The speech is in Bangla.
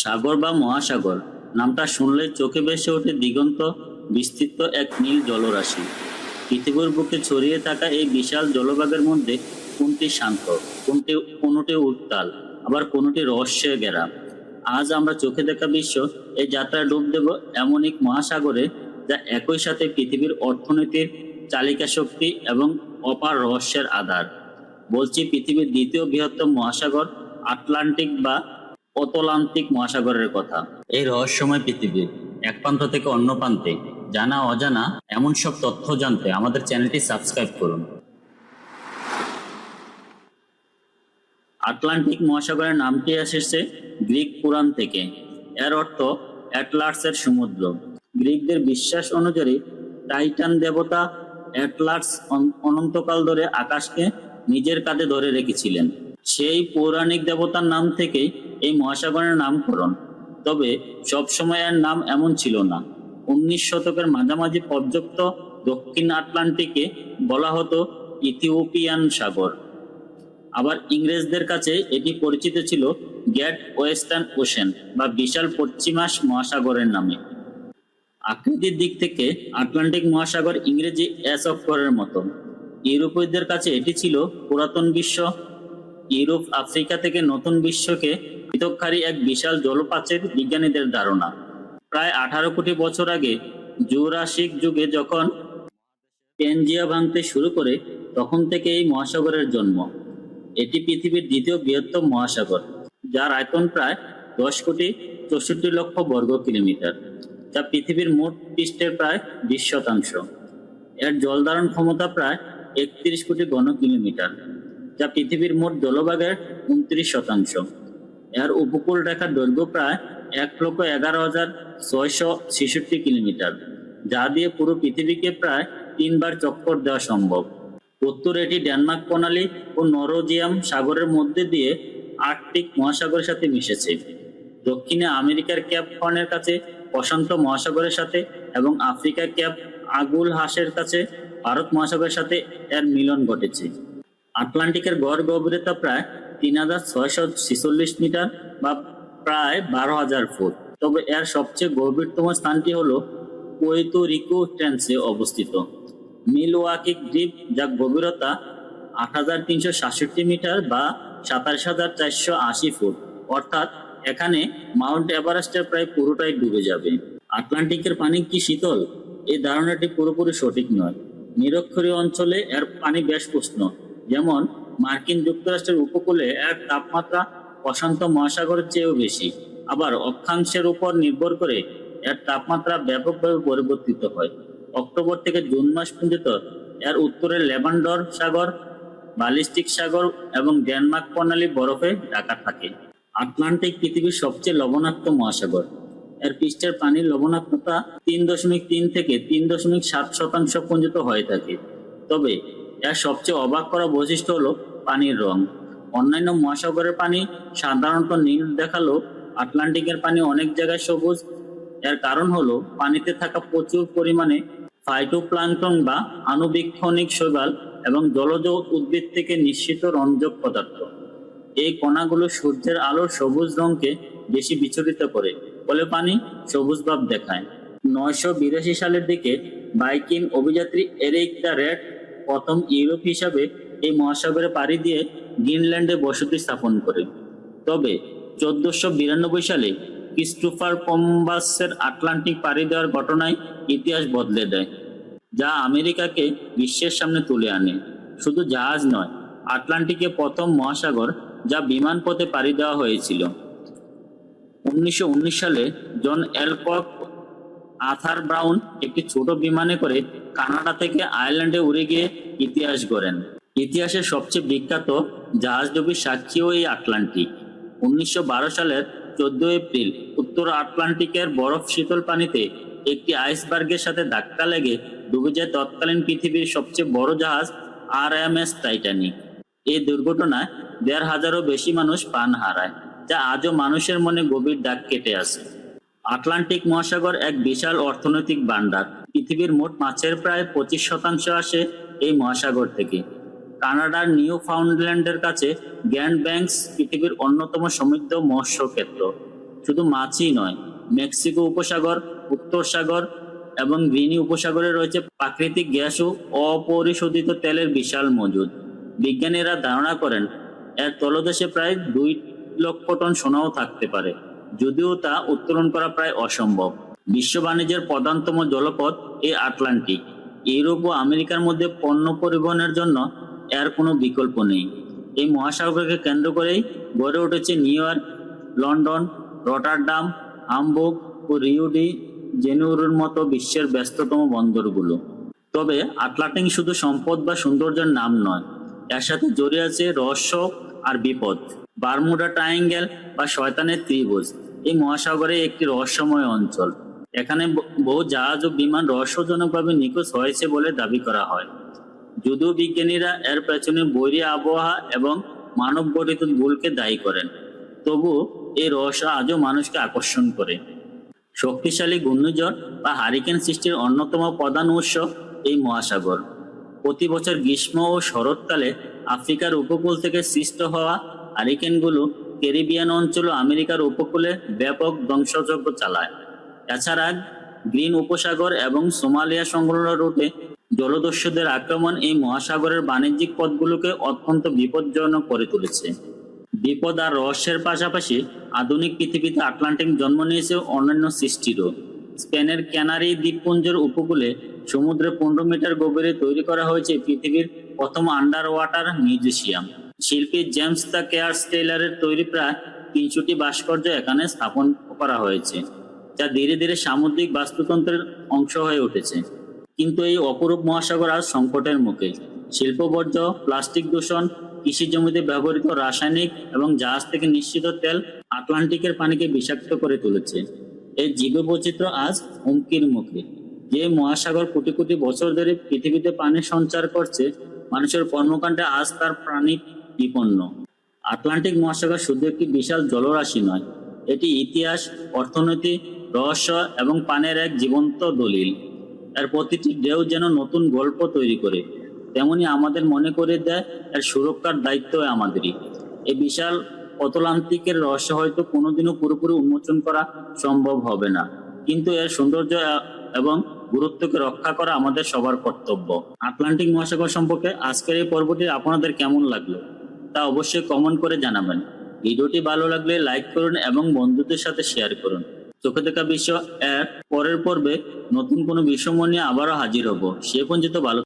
সাগর বা মহাসাগর। নামটা শুনলে চোখে ভেসে ওঠে দিগন্ত, বিস্তৃত এক নীল জলরাশি। পৃথিবীর বুকে ছড়িয়ে থাকা এই বিশাল জলভাগের মধ্যে কোনটি শান্ত, কোনটি, কোনোটি উত্তাল, আবার কোনোটি রহস্যে ঘেরা? আজ আমরা চোখে দেখা বিশ্ব, এই যাত্রায় ডুব দেব এমন এক মহাসাগরে যা একই সাথে পৃথিবীর অর্থনীতির চালিকা শক্তি এবং অপার রহস্যের আধার। বলছি পৃথিবীর দ্বিতীয় বৃহত্তম মহাসাগর আটলান্টিক বা অতলান্তিক মহাসাগরের কথা। এই রহস্যময় পৃথিবীর এক প্রান্ত থেকে অন্য প্রান্তে। জানা, অজানা, এমন সব তথ্য জানতে আমাদের চ্যানেলটি সাবস্ক্রাইব করুন। আটলান্টিক মহাসাগরের নামটি এসেছে গ্রিক পুরাণ থেকে। এর অর্থ অ্যাটলার্সের সমুদ্র। গ্রিকদের বিশ্বাস অনুযায়ী টাইটান দেবতা অ্যাটলার্স অন- অনন্তকাল ধরে আকাশকে নিজের কাঁধে ধরে রেখেছিলেন। সেই পৌরাণিক দেবতার নাম থেকেই এই মহাসাগরের নামকরণ। তবে সবসময় এর নাম এমন ছিল না। উনিশ শতকের মাঝামাঝি পর্যন্ত দক্ষিণ আটলান্টিকে বলা হতো ইথিওপিয়ান সাগর। আবার ইংরেজদের কাছে এটি পরিচিত ছিল গ্যাট ওয়েস্টার্ন ওশেন বা বিশাল পশ্চিমাস মহাসাগরের নামে। আকৃতির দিক থেকে আটলান্টিক মহাসাগর ইংরেজি এস অক্ষরের মতো। ইউরোপীয়দের কাছে এটি ছিল পুরাতন বিশ্ব। ইউরোপ, আফ্রিকা থেকে নতুন বিশ্বকে পৃথককারী এক বিশাল জলপ্রাচীর বিজ্ঞানীদের ধারণা। প্রায় আঠারো কোটি বছর আগে জুরাসিক যুগে যখন পেনজিয়া ভাঙতে শুরু করে, তখন থেকে এই মহাসাগরের জন্ম। এটি পৃথিবীর দ্বিতীয় বৃহত্তম মহাসাগর, যার আয়তন প্রায় দশ কোটি চৌষট্টি লক্ষ বর্গ কিলোমিটার, যা পৃথিবীর মোট পৃষ্ঠের প্রায় বিশ শতাংশ। এর জলধারণ ক্ষমতা প্রায় একত্রিশ কোটি ঘন কিলোমিটার, যা পৃথিবীর মোট জলভাগের উনত্রিশ শতাংশ। এর উপকূল রেখার দৈর্ঘ্য প্রায় এক লক্ষ এগারো হাজার ছয়শো ছেষট্টি কিলোমিটার, যা দিয়ে পুরো পৃথিবীকে প্রায় তিনবার চক্কর দেওয়া সম্ভব। উত্তরে এটি ডেনমার্ক প্রণালী ও নরোজিয়াম সাগরের মধ্যে দিয়ে আর্কটিক মহাসাগরের সাথে মিশেছে। দক্ষিণে আমেরিকার ক্যাপ হর্নের কাছে, প্রশান্ত মহাসাগরের সাথে এবং আফ্রিকার ক্যাপ আগুল হাসের কাছে ভারত মহাসাগরের সাথে এর মিলন ঘটেছে। আটলান্টিকের গড় গভীরতা প্রায় তিন হাজার ছয়শো ছেচল্লিশ মিটার বা প্রায় বারো হাজার ফুট। তবে এর সবচেয়ে গভীরতম স্থানটি হল পোয়েতো রিকো ট্রেন্সে অবস্থিত। মিলওয়াকি দ্বীপ, যার গভীরতা আট হাজার তিনশো সাতষট্টি মিটার বা সাতাশ হাজার চারশো আশি ফুট। অর্থাৎ এখানে মাউন্ট এভারেস্টের প্রায় পুরোটাই ডুবে যাবে। আটলান্টিকের পানি কি শীতল? এই ধারণাটি পুরোপুরি সঠিক নয়। নিরক্ষরীয় অঞ্চলে এর পানি বেশ উষ্ণ। যেমন মার্কিন যুক্তরাষ্ট্রের উপকূলে এর তাপমাত্রা প্রশান্ত মহাসাগরের চেয়েও বেশি। আবার অক্ষাংশের উপর নির্ভর করে এর তাপমাত্রা ব্যাপকভাবে পরিবর্তিত হয়। অক্টোবর থেকে জুন মাস পর্যন্ত এর উত্তরে লেবান্ডর সাগর, বালিস্টিক সাগর এবং ডেনমার্ক প্রণালী বরফে ঢাকা থাকে। আটলান্টিক পৃথিবীর সবচেয়ে লবণাক্ত মহাসাগর। এর পৃষ্ঠের পানির লবণাক্ততা তিন দশমিক তিন থেকে তিন দশমিক সাত শতাংশ পর্যন্ত হয়ে থাকে। তবে এর সবচেয়ে অবাক করা বৈশিষ্ট্য হলো পানির রং। অন্যান্য মহাসাগরের পানি সাধারণত নীল দেখাল আটলান্টিকের পানি অনেক জায়গায় সবুজ। এর কারণ হলো পানিতে থাকা প্রচুর পরিমাণে ফাইটোপ্লাঙ্কটন বা আণুবীক্ষণিক শৈবাল এবং জলজ উদ্ভিদ থেকে নিঃসৃত রঞ্জক পদার্থ। এই কণাগুলো সূর্যের আলোর সবুজ রঙকে বেশি বিচলিত করে, ফলে পানি সবুজ ভাব দেখায়। নয়শো বিরাশি সালের দিকে বাইকিং অভিযাত্রী এরিক দ্য রেড প্রথম ইউরোপ হিসাবে এই মহাসাগরে পাড়ি দিয়ে গ্রিনল্যান্ডে বসতি স্থাপন করে। তবে চোদ্দশো বিরানব্বই সালে ক্রিস্টোফার কম্বাসের আটলান্টিক পাড়ি দেওয়ার ঘটনায় ইতিহাস বদলে দেয়, যা আমেরিকাকে বিশ্বের সামনে তুলে আনে। শুধু জাহাজ নয়, আটলান্টিকে প্রথম মহাসাগর যা বিমান পথে পাড়ি দেওয়া হয়েছিল। উনিশশো উনিশ সালে জন এলকক আথার ব্রাউন একটি ছোট বিমানে করে কানাডা থেকে আয়ারল্যান্ডে উড়ে গিয়ে ইতিহাস গড়েন। ইতিহাসের সবচেয়ে বিখ্যাত জাহাজডুবির সাক্ষীও এই আটলান্টিক। উনিশশো বারো সালের চোদ্দ এপ্রিল উত্তর আটলান্টিকের বরফ শীতল পানিতে একটি আইসবার্গের সাথে ধাক্কা লেগে ডুবে যায় তৎকালীন পৃথিবীর সবচেয়ে বড় জাহাজ আর এম এস টাইটানিক। এই দুর্ঘটনায় দেড় হাজারও বেশি মানুষ প্রাণ হারায়, যা আজও মানুষের মনে গভীর দাগ কেটে আছে। আটলান্টিক মহাসাগর এক বিশাল অর্থনৈতিক ভান্ডার পৃথিবীর মোট মাছের প্রায় পঁচিশ শতাংশ আসে এই মহাসাগর থেকে। কানাডার নিউ ফাউন্ডল্যান্ডের কাছে গ্র্যান্ড ব্যাংকস পৃথিবীর অন্যতম সমৃদ্ধ মৎস্য ক্ষেত্র। শুধু মাছই নয়, মেক্সিকো উপসাগর, উত্তর সাগর এবং গ্রিনি উপসাগরে রয়েছে প্রাকৃতিক গ্যাস ও অপরিশোধিত তেলের বিশাল মজুদ। বিজ্ঞানীরা ধারণা করেন, এর তলদেশে প্রায় দুই লক্ষ টন সোনাও থাকতে পারে, যদিও তা উত্তোলন করা প্রায় অসম্ভব। বিশ্ব বাণিজ্যের প্রধানতম জলপথ এই আটলান্টিক। ইউরোপ ও আমেরিকার মধ্যে পণ্য পরিবহনের জন্য এর কোনো বিকল্প নেই। এই মহাসাগরকে কেন্দ্র করেই গড়ে উঠেছে New York, London, Rotterdam Hamburg ও রিউডি জেনুরের মতো বিশ্বের ব্যস্ততম বন্দরগুলো। তবে আটলান্টিক শুধু সম্পদ বা সৌন্দর্যের নাম নয়, এর সাথে জড়িয়ে আছে রহস্য আর বিপদ। বারমুডা ট্রায়াঙ্গেল বা শয়তানের ত্রিভুজ, এই মহাসাগরে একটি রহস্যময় অঞ্চল। এখানে বহু জাহাজ ও বিমান রহস্যজনকভাবে নিখোঁজ হয়েছে বলে দাবি করা হয়। যদিও বিজ্ঞানীরা এর পেছনে বৈরী আবহাওয়া এবং মানব গঠিত ভুলকে দায়ী করেন, তবু এই রহস্য আজও মানুষকে আকর্ষণ করে। শক্তিশালী ঘূর্ণিঝড় বা হারিকেন সৃষ্টির অন্যতম প্রধান উৎস এই মহাসাগর। প্রতি বছর গ্রীষ্ম ও শরৎকালে আফ্রিকার উপকূল থেকে সৃষ্ট হওয়া হারিকেনগুলো ক্যারিবিয়ান অঞ্চল ও আমেরিকার উপকূলে ব্যাপক ধ্বংসযজ্ঞ চালায়। এছাড়া গ্রিন উপসাগর এবং সোমালিয়া সংলগ্ন রুটে জলদস্যুদের আক্রমণ এই মহাসাগরের বাণিজ্যিক পথগুলোকে অত্যন্ত বিপজ্জনক করে তুলেছে। বিপদ আর রহস্যের পাশাপাশি আধুনিক পৃথিবীতে আটলান্টিক জন্ম নিয়েছে অন্যান্য সৃষ্টিরও। স্পেনের ক্যানারি দ্বীপপুঞ্জের উপকূলে সমুদ্রে পনেরো মিটার গভীরে তৈরি করা হয়েছে পৃথিবীর প্রথম আন্ডার ওয়াটার মিউজিয়াম শিল্পী জেমস দ্য কেয়ার্স টেইলারের তৈরি প্রায় তিনশোটি ভাস্কর্য এখানে স্থাপন করা হয়েছে। যা ধীরে ধীরে সামুদ্রিক বাস্তুতন্ত্রের অংশ হয়ে উঠেছে। কিন্তু এই অপরূপ মহাসাগর আজ সংকটের মুখে। শিল্প বর্জ্য প্লাস্টিক দূষণ, কৃষি জমিতে ব্যবহৃত রাসায়নিক এবং জাহাজ থেকে নিশ্চিত তেল আটলান্টিকের পানিকে বিষাক্ত করে তুলেছে। এই জীববৈচিত্র্য আজ হুমকির মুখে। যে মহাসাগর কোটি কোটি বছর ধরে পৃথিবীতে পানি সঞ্চার করছে, মানুষের কর্মকাণ্ডে আজ তার প্রাণী বিপন্ন। আটলান্টিক মহাসাগর শুধু একটি বিশাল জলরাশি নয়, এটি ইতিহাস, অর্থনীতি রহস্য এবং পানের এক জীবন্ত দলিল। এর প্রতিটি ঢেউ যেন নতুন গল্প তৈরি করে। তেমনি আমাদের মনে করে দেয়, এর সুরক্ষার দায়িত্ব আমাদেরই। এই বিশাল অতলান্তিকের রহস্য হয়তো কোনোদিনও পুরোপুরি উন্মোচন করা সম্ভব হবে না। কিন্তু এর সৌন্দর্য এবং গুরুত্বকে রক্ষা করা আমাদের সবার কর্তব্য। আটলান্টিক মহাসাগর সম্পর্কে আজকের এই পর্বটি আপনাদের কেমন লাগল? তা অবশ্যই কমেন্ট করে জানাবেন। ভিডিওটি ভালো লাগলে লাইক করুন এবং বন্ধুদের সাথে শেয়ার করুন। চোখে দেখা বিশ্ব এক, পরের পর্বে নতুন কোনো বিষয় নিয়ে আবারও হাজির হব। সে পর্যন্ত ভালো